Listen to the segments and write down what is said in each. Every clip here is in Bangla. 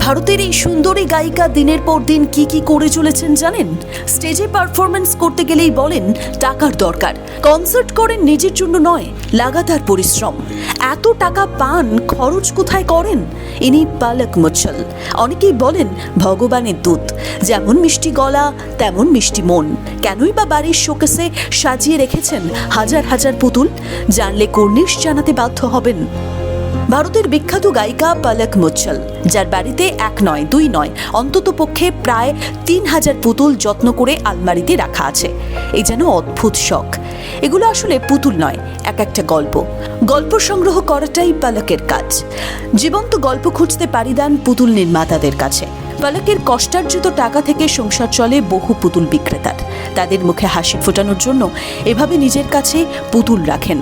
ভারতের এই সুন্দরী গায়িকা দিনের পর দিন কি কি করে চলেছেন জানেন? স্টেজে পারফরমেন্স করতে গেলেই বলেন, টাকার দরকার। কনসার্ট করেন নিজের জন্য নয়, লাগাতার পরিশ্রম। এত টাকা পান, খরচ কোথায় করেন? ইনি পালক মুচ্ছল। অনেকেই বলেন, ভগবানের দূত। যেমন মিষ্টি গলা, তেমন মিষ্টি মন। কেনই বা বাড়ির শোকেসে সাজিয়ে রেখেছেন হাজার হাজার পুতুল? জানলে কর্নিশ জানাতে বাধ্য হবেন। ভারতের বিখ্যাত গায়িকা পালক মুচ্ছল। যার বাড়িতে এক নয়, দুই নয়, অন্তত পক্ষে প্রায় তিন হাজার পুতুল যত্ন করে আলমারিতে রাখা আছে। এই যেন অদ্ভুত শখ। এগুলো আসলে পুতুল নয়, এক একটা গল্প। গল্প সংগ্রহ করাটাই পালকের কাজ। জীবন্ত গল্প খুঁজতে পারি দেন পুতুল নির্মাতাদের কাছে। পালকের কষ্টার্জিত টাকা থেকে সংসার চলে বহু পুতুল বিক্রেতার। তাদের মুখে হাসি ফোটানোর জন্য এভাবে নিজের কাছে পুতুল রাখেন।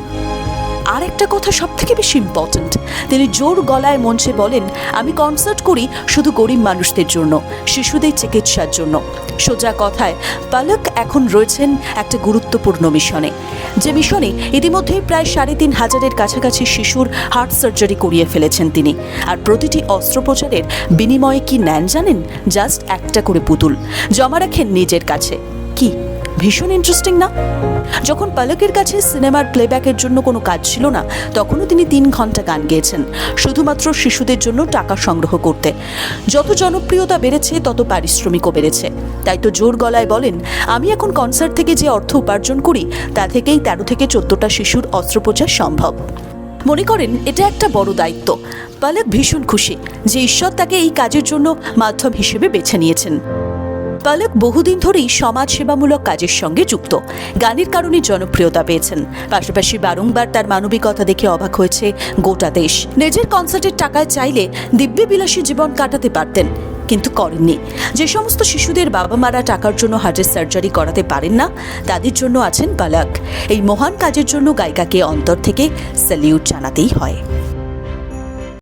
আর একটা কথা সব থেকে বেশি ইম্পর্ট্যান্ট তিনি জোর গলায় মঞ্চে বলেন, আমি কনসার্ট করি শুধু গরিব মানুষদের জন্য, শিশুদের চিকিৎসার জন্য। সোজা কথায়, পালক এখন রয়েছেন একটা গুরুত্বপূর্ণ মিশনে। যে মিশনে ইতিমধ্যেই প্রায় সাড়ে তিন হাজারের কাছাকাছি শিশুর হার্ট সার্জারি করিয়ে ফেলেছেন তিনি। আর প্রতিটি অস্ত্রোপচারের বিনিময়ে কি নেন জানেন? জাস্ট একটা করে পুতুল, জমা রাখেন নিজের কাছে। কি? ভীষণ ইন্টারেস্টিং না? যখন পালকের কাছে সিনেমার প্লেব্যাকের জন্য কোনো কাজ ছিল না, তখনও তিনি তিন ঘণ্টা গান গেয়েছেন, শুধুমাত্র শিশুদের জন্য টাকা সংগ্রহ করতে। যত জনপ্রিয়তা বেড়েছে, তত পারিশ্রমিকও বেড়েছে। তাই তো জোর গলায় বলেন, আমি এখন কনসার্ট থেকে যে অর্থ উপার্জন করি, তা থেকেই তেরো থেকে চোদ্দটা শিশুর অস্ত্রোপচার সম্ভব। মনে করেন, এটা একটা বড় দায়িত্ব। পালক ভীষণ খুশি যে ঈশ্বর তাকে এই কাজের জন্য মাধ্যম হিসেবে বেছে নিয়েছেন। পালক বহুদিন ধরেই সমাজ সেবামূলক কাজের সঙ্গে যুক্ত। গানের কারণে জনপ্রিয়তা পেয়েছেন। পাশাপাশি বারংবার তার মানবিকতা দেখে অবাক হয়েছে গোটা দেশ। নিজের কনসার্টের টাকায় চাইলে দিব্যি বিলাসী জীবন কাটাতে পারতেন, কিন্তু করেননি। যে সমস্ত শিশুদের বাবা মারা টাকার জন্য হার্টের সার্জারি করাতে পারেন না, তাদের জন্য আছেন পালক। এই মহান কাজের জন্য গায়িকাকে অন্তর থেকে স্যালিউট জানাতেই হয়।